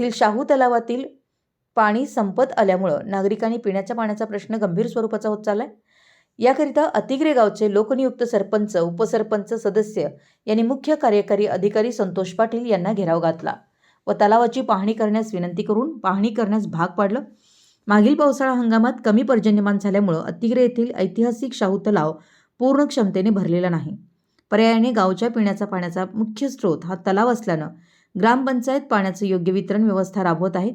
येथील शाहू तलावातील पाणी संपत आल्यामुळं नागरिकांनी पिण्याच्या पाण्याचा प्रश्न गंभीर स्वरूपाचा होत चाललाय. याकरिता अतिग्रे गावचे लोकनियुक्त सरपंच उपसरपंच सदस्य यांनी मुख्य कार्यकारी अधिकारी संतोष पाटील यांना घेराव घातला व तलावाची पाहणी करण्यास विनंती करून पाहणी करण्यास भाग पाडलं. मागील पावसाळा हंगामात कमी पर्जन्यमान झाल्यामुळं अतिग्रे येथील ऐतिहासिक शाहू तलाव पूर्ण क्षमतेने भरलेला नाही. पर्यायाने गावच्या पिण्याचा पाण्याचा मुख्य स्रोत हा तलाव असल्यानं ग्रामपंचायत पाण्याचं योग्य वितरण व्यवस्था राबवत आहे.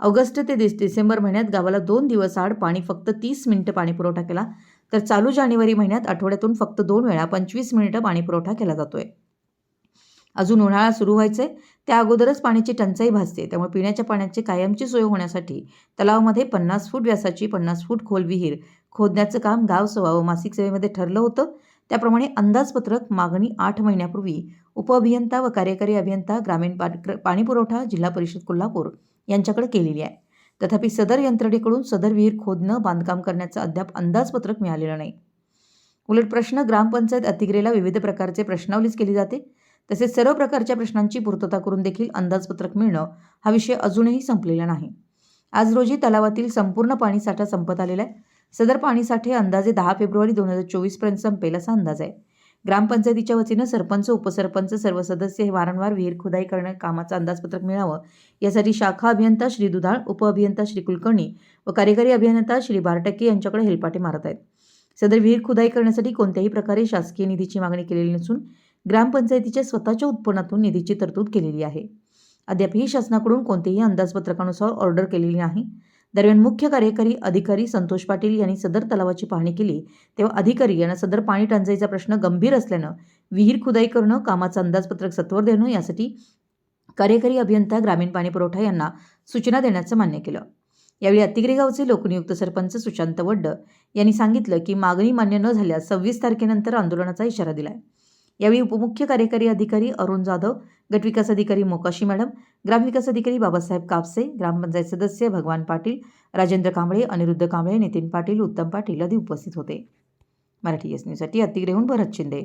ऑगस्ट ते दिस डिसेंबर महिन्यात गावाला दोन दिवस आड पाणी फक्त तीस मिनिटं पाणी पुरवठा केला तर चालू जानेवारी महिन्यात आठवड्यातून फक्त दोन वेळा पंचवीस मिनिटं पाणी पुरवठा केला जातोय. अजून उन्हाळा सुरू व्हायचंय त्या अगोदरच पाण्याची टंचाई भासते त्यामुळे पिण्याच्या पाण्याची कायमची सोय होण्यासाठी तलावामध्ये पन्नास फूट व्यासाची पन्नास फूट खोल विहीर खोदण्याचं काम गाव सभा व मासिक सेवेमध्ये ठरलं होतं. त्याप्रमाणे अंदाजपत्रक मागणी आठ महिन्यापूर्वी उपअभियंता व कार्यकारी अभियंता ग्रामीण पा- पाणीपुरवठा जिल्हा परिषद कोल्हापूर यांच्याकडे केलेली आहे. तथापि सदर यंत्रणेकडून सदर विहीर खोदणं बांधकाम करण्याचं अद्याप अंदाजपत्रक मिळालेलं नाही. उलट प्रश्न ग्रामपंचायत अतिग्रेला विविध प्रकारचे प्रश्नावलीच केली जाते. तसेच सर्व प्रकारच्या प्रश्नांची पूर्तता करून देखील अंदाजपत्रक मिळणं हा विषय अजूनही संपलेला नाही. आज रोजी तलावातील संपूर्ण पाणीसाठा संपत आलेला आहे. सदर पाणीसाठे अंदाजे दहा फेब्रुवारी दोन हजार चोवीसपर्यंत संपेल असा अंदाज आहे. ग्रामपंचायतीच्या वतीनं सरपंच उपसरपंच सर्व सदस्य हे वारंवार विहीर खुदाई करणं कामाचं अंदाजपत्रक मिळावं यासाठी शाखा अभियंता श्री दुधाळ उपअभियंता श्री कुलकर्णी व कार्यकारी अभियंता श्री बारटक्के यांच्याकडे हेलपाटे मारत आहेत. सदर विहीर खुदाई करण्यासाठी कोणत्याही प्रकारे शासकीय निधीची मागणी केलेली नसून ग्रामपंचायतीच्या स्वतःच्या उत्पन्नातून निधीची तरतूद केलेली आहे. अद्यापही शासनाकडून कोणतेही अंदाजपत्रकानुसार ऑर्डर केलेली नाही. दरम्यान मुख्य कार्यकारी अधिकारी संतोष पाटील यांनी सदर तलावाची पाहणी केली. तेव्हा अधिकारी यांना सदर पाणी टंचाईचा प्रश्न गंभीर असल्यानं विहीर खुदाई करणं कामाचं अंदाजपत्रक सत्वर देणं यासाठी कार्यकारी अभियंता ग्रामीण पाणी पुरवठा यांना सूचना देण्याचं मान्य केलं. यावेळी अतिग्रे गावचे लोकनियुक्त सरपंच सुशांत वड्ड यांनी सांगितलं की मागणी मान्य न झाल्यास सव्वीस तारखेनंतर आंदोलनाचा इशारा दिलाय. यावेळी उपमुख्य कार्यकारी अधिकारी अरुण जाधव गटविकास अधिकारी मोकाशी मॅडम ग्रामविकास अधिकारी बाबासाहेब कापसे ग्रामपंचायत सदस्य भगवान पाटील राजेंद्र कांबळे अनिरुद्ध कांबळे नितीन पाटील उत्तम पाटील आदी उपस्थित होते. मराठी एस न्यूजसाठी अतिग्रेहून भरत शिंदे.